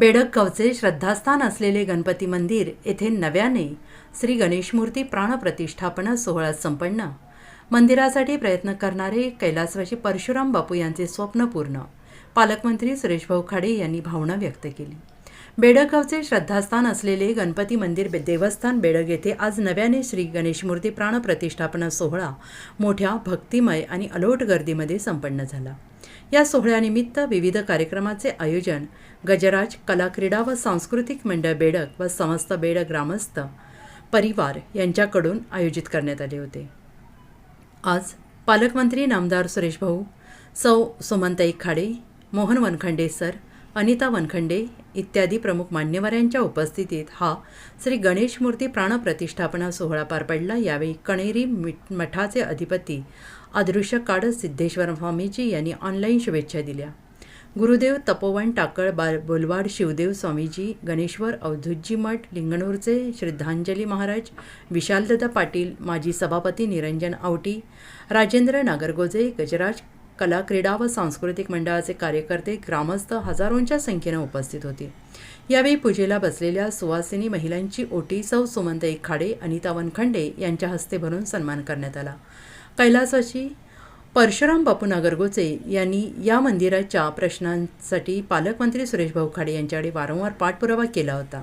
बेडकगावचे श्रद्धास्थान असलेले गणपती मंदिर येथे नव्याने श्री गणेशमूर्ती प्राणप्रतिष्ठापना सोहळा संपन्न. मंदिरासाठी प्रयत्न करणारे कैलासवासी परशुराम बापू यांचे स्वप्न पूर्ण. पालकमंत्री सुरेश भाऊ खाडे यांनी भावना व्यक्त केली. बेडगावचे श्रद्धास्थान असलेले गणपती मंदिर देवस्थान बेडग येथे आज नव्याने श्री गणेश मूर्ती प्राणप्रतिष्ठापना सोहळा मोठ्या भक्तिमय आणि अलोट गर्दीमध्ये संपन्न झाला. या सोहळ्यानिमित्त विविध कार्यक्रमाचे आयोजन गजराज कला क्रीडा व सांस्कृतिक मंडळ बेडक व समस्त बेडक ग्रामस्थ परिवार यांच्याकडून आयोजित करण्यात आले होते. आज पालकमंत्री नामदार सुरेश भाऊ सौ सुमनताई खाडे मोहन वनखंडे सर अनिता वनखंडे इत्यादी प्रमुख मान्यवरांच्या उपस्थितीत हा श्री गणेश मूर्ती प्राणप्रतिष्ठापना सोहळा पार पडला. यावेळी कणेरी मिठ- मठाचे अधिपती अदृश्य काळ सिद्धेश्वर स्वामीजी यांनी ऑनलाईन शुभेच्छा दिल्या. गुरुदेव तपोवन टाकळ बा बोलवाड शिवदेव स्वामीजी गणेश्वर अवधूतजी मठ लिंगणूरचे श्रद्धांजली महाराज विशालदत्ता पाटील माजी सभापती निरंजन आवटी राजेंद्र नागरगोजे गजराज कला क्रीडा व सांस्कृतिक मंडळाचे कार्यकर्ते ग्रामस्थ हजारोंच्या संख्येनं उपस्थित होते. यावेळी पूजेला बसलेल्या सुवासिनी महिलांची ओटी सौ सुमनताई खाडे अनिता वनखंडे यांच्या हस्ते भरून सन्मान करण्यात आला. कैलासाची परशुराम बापू नागरगोचे यांनी या मंदिराच्या प्रश्नांसाठी पालकमंत्री सुरेश भाऊ खाडे यांच्याकडे वारंवार पाठपुरावा केला होता.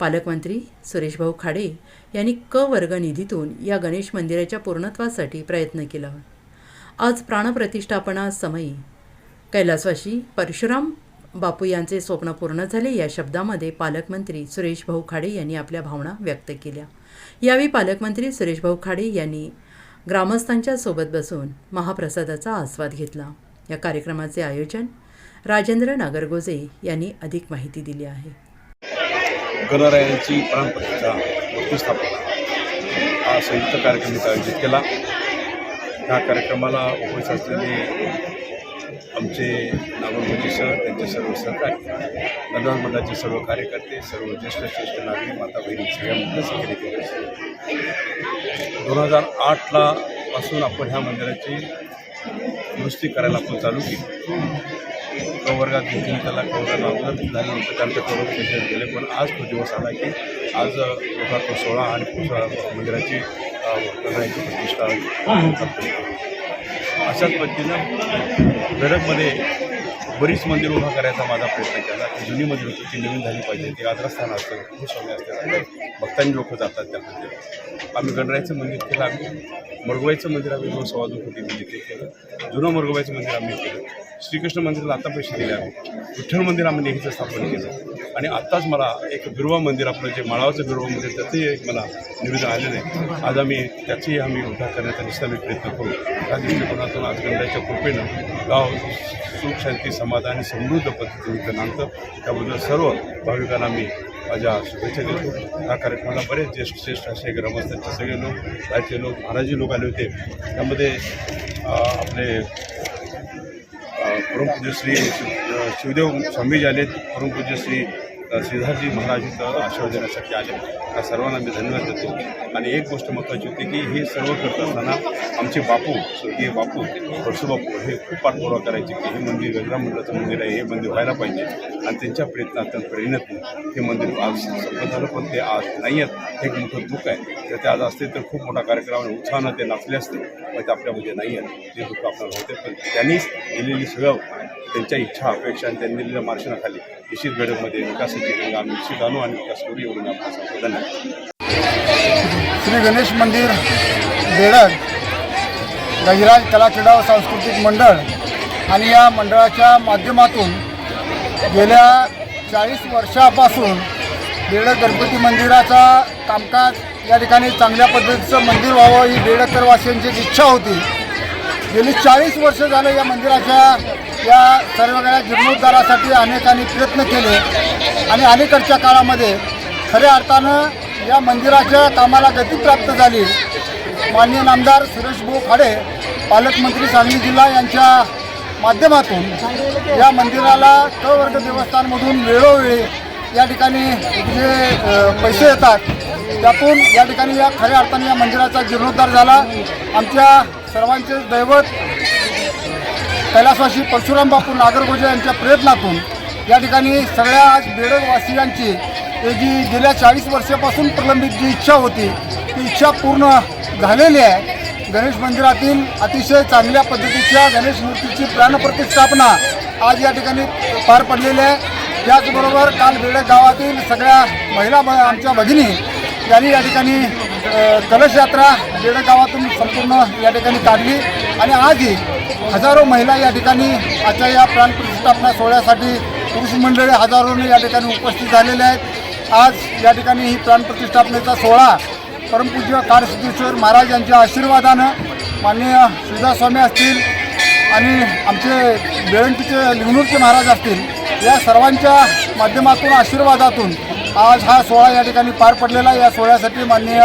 पालकमंत्री सुरेश भाऊ खाडे यांनी क वर्ग निधीतून या गणेश मंदिराच्या पूर्णत्वासाठी प्रयत्न केला. आज प्राणप्रतिष्ठापना समयी. कैलासवाशी परशुराम बापू यांचे स्वप्न पूर्ण झाले या शब्दामध्ये पालकमंत्री सुरेश भाऊ खाडे यांनी आपल्या भावना व्यक्त केल्या. यावेळी पालकमंत्री सुरेश भाऊ खाडे यांनी ग्रामस्थांच्या सोबत बसून महाप्रसादाचा आस्वाद घेतला. या कार्यक्रमाचे आयोजन राजेंद्र नागरगोजे यांनी अधिक माहिती दिली आहे. गणरायांची प्राणप्रतिष्ठा मूर्तीस्थापना हा संयुक्त कार्यक्रम आयोजित केला. ह्या कार्यक्रमाला उपस्थित असलेले आमचे नागरगोजी सर त्यांचे सर्व सहकारी नगर मंडळाचे सर्व कार्यकर्ते सर्व ज्येष्ठ श्रेष्ठ नागरिक माता बहिणी सगळ्या मोठ्या केले दोन हजार आठला पासून आपण ह्या मंदिराची दुरुस्ती करायला आपण चालू केली. प्रवर्गात घेतली त्याला प्रवर्गाला अगोदर झाल्यानंतर त्यांचं प्रवर्ग पेशंट गेले. पण आज तो दिवस आला की आज लोकांतो सोळा आणि पुढचा मंदिराची अ, प्रतिष्ठा अशाच पद्धतीनं गडकमध्ये बरीच मंदिर उभा करायचा माझा प्रयत्न केला. की जुनी मंदिर होती ती नवीन झाली पाहिजे. ती आदरस्थान असतं भूस्वामी असतात. भक्तांनी लोक जातात त्या मंदिरात. आम्ही गणरायचं मंदिर केलं आम्ही मरगवाईचं मंदिर आम्ही दोन सव्वा दोन कोटी मंदिर ते केलं. जुनं मरगवाईचं मंदिर आम्ही केलं. श्रीकृष्ण मंदिराला आता पैसे दिले आम्ही विठ्ठल मंदिर आम्ही नेहमीचं स्थापन केलं. आणि आत्ताच मला एक बिरवा मंदिर आपलं जे माळावचं बिरवा मंदिर त्याचंही एक मला निवेदन आलेलं आहे. आज आम्ही त्याचंही आम्ही उद्धार करण्याचा निश्चित प्रयत्न करू. त्या दृष्टिकोनातून आज गंगाच्या कृपेनं गाव सुख शांती समाधान आणि समृद्ध पद्धतीने इथं त्याबद्दल सर्व भाविकांना मी माझ्या शुभेच्छा देतो. या कार्यक्रमाला बरेच ज्येष्ठ श्रेष्ठ असे ग्रामस्थांचे सगळे लोक राज्य लोक महाराजी लोक आले होते. त्यामध्ये आपले परमपूज्य श्री शिवदेव स्वामीजी आलेत. परमपूज्य श्री श्रीधरजी महाराज इथं आशीर्वाद देण्यासाठी आले. त्या सर्वांना मी धन्यवाद देतो. आणि एक गोष्ट महत्त्वाची होती की हे सर्व करत असताना आमचे बापू स्वर्गीय बापू परशुबापू हे खूप पाठपुरावा करायचे की हे मंदिर गंगा मंदिराचं मंदिर आहे हे मंदिर व्हायला पाहिजे. आणि त्यांच्या प्रयत्नात प्रेरणेतून हे मंदिर आज सफल झालं पण ते आज नाही आहेत. हे एक मोठं दुःख आहे. जर ते आज असते तर खूप मोठा कार्यक्रम आणि उत्साहानं ते नाचले असते पण ते आपल्यामध्ये नाही आहेत. ते दुःख आपल्याला होते पण त्यांनीच दिलेली सगळं त्यांच्या इच्छा अपेक्षा आणि त्यांनी दिलेल्या मार्शनाखाली निश्चित बेडकमध्ये विकासाची गंगा आम्ही निश्चित आणू आणि विकास करू एवढं सांगतो धन्यवाद. श्री गणेश मंदिर बेडग गहिराज कला क्रीडा व सांस्कृतिक मंडळ आणि या मंडळाच्या माध्यमातून गेल्या चाळीस वर्षापासून बेडक गणपती मंदिराचा कामकाज या ठिकाणी चांगल्या पद्धतीचं मंदिर व्हावं ही बेडकरवासियांची इच्छा होती. गेली चाळीस वर्ष झालं या मंदिराच्या या सर्व जीर्णोद्धारासाठी अनेकांनी प्रयत्न केले. आणि अलीकडच्या काळामध्ये खऱ्या अर्थानं या मंदिराच्या कामाला गती प्राप्त झाली. माननीय नामदार सुरेश भाऊ खाडे पालकमंत्री सांगली जिल्हा यांच्या माध्यमातून या मंदिराला क वर्ग देवस्थानमधून वेळोवेळी या ठिकाणी जे पैसे येतात त्यातून या ठिकाणी या खऱ्या अर्थाने या मंदिराचा जीर्णोद्धार झाला. आमच्या सर्वांचे दैवत कैलासवासी परशुराम बापू नागरगोजे यांच्या प्रयत्नातून या ठिकाणी सगळ्या बेडवासियांची जी गेल्या चाळीस वर्षापासून प्रलंबित जी इच्छा होती ती इच्छा पूर्ण झालेली आहे. गणेश मंदिरातील अतिशय चांगल्या पद्धतीच्या गणेश मूर्तीची प्राणप्रतिष्ठापना आज या ठिकाणी पार पडलेली आहे. त्याचबरोबर काल बेडे गावातील सगळ्या महिला ब- आमच्या भगिनी यांनी या ठिकाणी अ, कलश यात्रा गावातून संपूर्ण या ठिकाणी काढली. आणि आजही हजारो महिला या ठिकाणी आजच्या या प्राणप्रतिष्ठापना सोहळ्यासाठी पुरुष मंडळी हजारोने या ठिकाणी उपस्थित झालेले आहेत आज या ठिकाणी ही प्राणप्रतिष्ठापनेचा सोहळा परमपूज्य कारसिद्धेश्वर महाराज यांच्या आशीर्वादानं माननीय सुधास्वामी असतील आणि आमचे बेळंटीचे लिंगणूरचे महाराज असतील या सर्वांच्या माध्यमातून आशीर्वादातून आज हा सोहळा या ठिकाणी पार पडलेला आहे. या सोहळ्यासाठी माननीय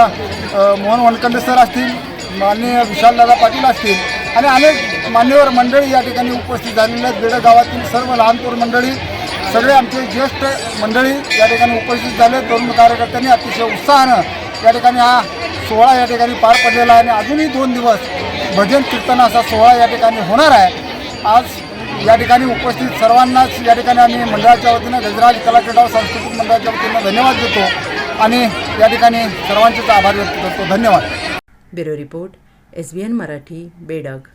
मोहन वनकंडे सर असतील माननीय विशालदादा पाटील असतील आणि अनेक मान्यवर मंडळी या ठिकाणी उपस्थित झालेले आहेत बेडगावातील सर्व लहान मंडळी सगळे आमचे ज्येष्ठ मंडळी या ठिकाणी उपस्थित झाले. तरुण कार्यकर्त्यांनी अतिशय उत्साहानं या ठिकाणी हा सोहळा या ठिकाणी पार पडलेला आहे आणि अजूनही दोन दिवस भजन कीर्तन असा सोहळा या ठिकाणी होणार आहे. आज या ठिकाणी उपस्थित सर्वांनाच या ठिकाणी आम्ही मंडळाच्या वतीनं गजराज कलाक्रीडा सांस्कृतिक मंडळाच्या वतीनं धन्यवाद देतो आणि या ठिकाणी सर्वांचेच आभार व्यक्त करतो. धन्यवाद. Bureau report S B N Marathi Bedag